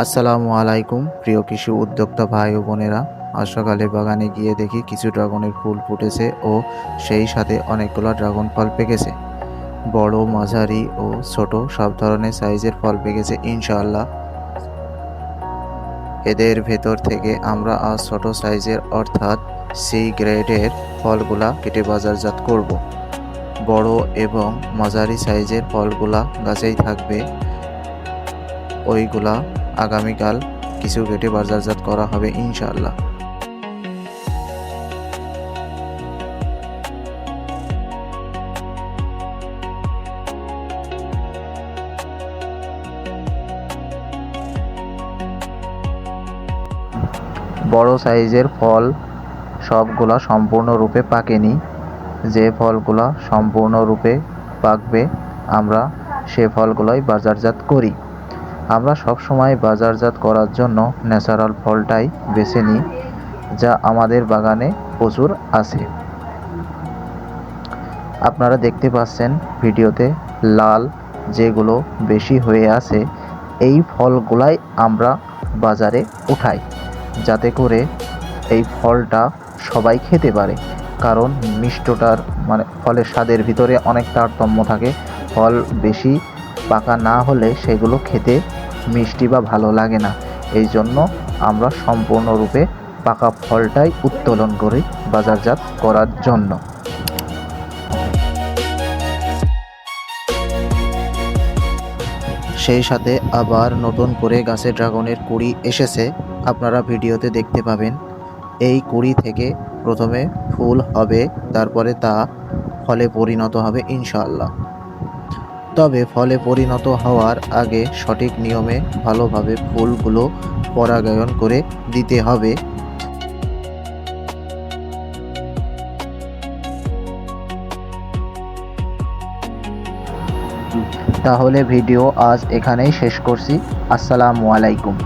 আসসালামু আলাইকুম, প্রিয় কৃষি উদ্যোক্তা ভাই ও বোনেরা। আজ সকালে বাগানে গিয়ে দেখি কিছু ড্রাগনের ফুল ফুটেছে ও সেই সাথে অনেকগুলো ড্রাগন ফল পেকেছে। বড়, মাঝারি ও ছোট সব ধরনের সাইজের ফল পেকেছে ইনশাআল্লাহ। এদের ভেতর থেকে আমরা আজ ছোট সাইজের অর্থাৎ সি গ্রেডের ফলগুলা কেটে বাজারজাত করব। বড় এবং মাঝারি সাইজের ফলগুলা গাছেই থাকবে। ওইগুলা আগামীকাল কিছু কেটে বাজারজাত করা হবে, ইনশাআল্লাহ। বড় সাইজের ফল সবগুলা সম্পূর্ণরূপে পাকেনি। যে ফলগুলা সম্পূর্ণরূপে পাকবে, আমরা সে ফলগুলোই বাজারজাত করি। আমরা সবসময় বাজারজাত করার জন্য ন্যাচারাল ফলটাই বেছে নিই, যা আমাদের বাগানে প্রচুর আছে। আপনারা দেখতে পাচ্ছেন ভিডিওতে লাল যেগুলো বেশি হয়ে আছে, এই ফলগুলাই আমরা বাজারে উঠাই, যাতে করে এই ফলটা সবাই খেতে পারে। কারণ মিষ্টটার মানে ফলের স্বাদের ভিতরে অনেক তারতম্য থাকে, ফল বেশি পাকা না হলে সেগুলো খেতে মিষ্টি বা ভালো লাগে না। এই জন্য আমরা সম্পূর্ণরূপে পাকা ফলটাই উত্তোলন করি বাজারজাত করার জন্য। সেই সাথে আবার নতুন করে গাছে ড্রাগনের কুড়ি এসেছে, আপনারা ভিডিওতে দেখতে পাবেন। এই কুড়ি থেকে প্রথমে ফুল হবে, তারপরে তা ফলে পরিণত হবে, ইনশাআল্লাহ। তবে ফলে পরিণত হওয়ার আগে সঠিক নিয়মে ভালোভাবে ফুলগুলো পরাগায়ন করে দিতে হবে। তাহলে ভিডিও আজ এখানেই শেষ করছি। আসসালামু আলাইকুম।